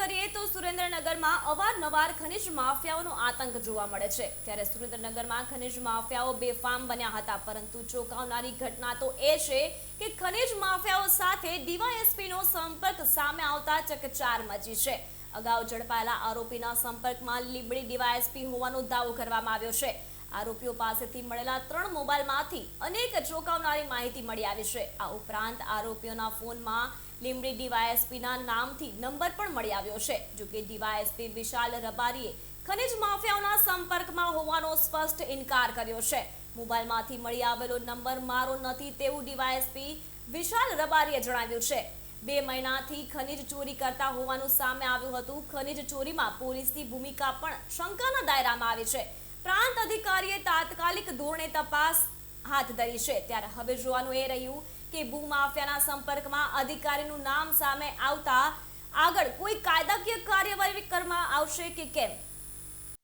કરીએ તો સુરેન્દ્રનગરમાં અવારનવાર ખનિજ માફિયાઓનો આતંક જોવા મળે છે. ત્યારે સુરેન્દ્રનગરમાં ખનિજ માફિયાઓ બેફામ બન્યા હતા, પરંતુ ચોંકાવનારી ઘટના તો એ છે કે ખનિજ માફિયાઓ સાથે ડીવાયએસપીનો સંપર્ક સામે આવતા ચકચાર મચી છે. અગાઉ ઝડપાયેલા આરોપીના સંપર્કમાં લીબડી ડીવાયએસપી હોવાનો દાવો કરવામાં આવ્યો છે. આરોપીઓ પાસેથી મળેલા ત્રણ મોબાઈલમાંથી અનેક ચોંકાવનારી માહિતી મળી આવી છે. આ ઉપરાંત આરોપીઓના ફોનમાં લીંબડી ડીવાયએસપીના નામથી નંબર પણ મળી આવ્યો છે. જોકે ડીવાયએસપી વિશાલ રબારીએ ખનિજ માફિયાઓના સંપર્કમાં હોવાનો સ્પષ્ટ ઇનકાર કર્યો છે. મોબાઈલમાંથી મળી આવેલો નંબર મારો નથી તેવું ડીવાયએસપી વિશાલ રબારીએ જણાવ્યું છે. બે મહિનાથી ખનિજ ચોરી કરતા હોવાનું સામે આવ્યું હતું. ખનિજ ચોરીમાં પોલીસની ભૂમિકા પણ શંકાના દાયરામાં આવી છે. પ્રાંત અધિકારીએ તાત્કાલિક ધોરણે તપાસ હાથ ધરી છે. ત્યારે હવે જોવાનું એ રહ્યું કે ભૂ માફિયાના સંપર્કમાં અધિકારીનું નામ સામે આવતા આગળ કોઈ કાયદાકીય કાર્યવાહી કરવામાં આવશે કે કેમ?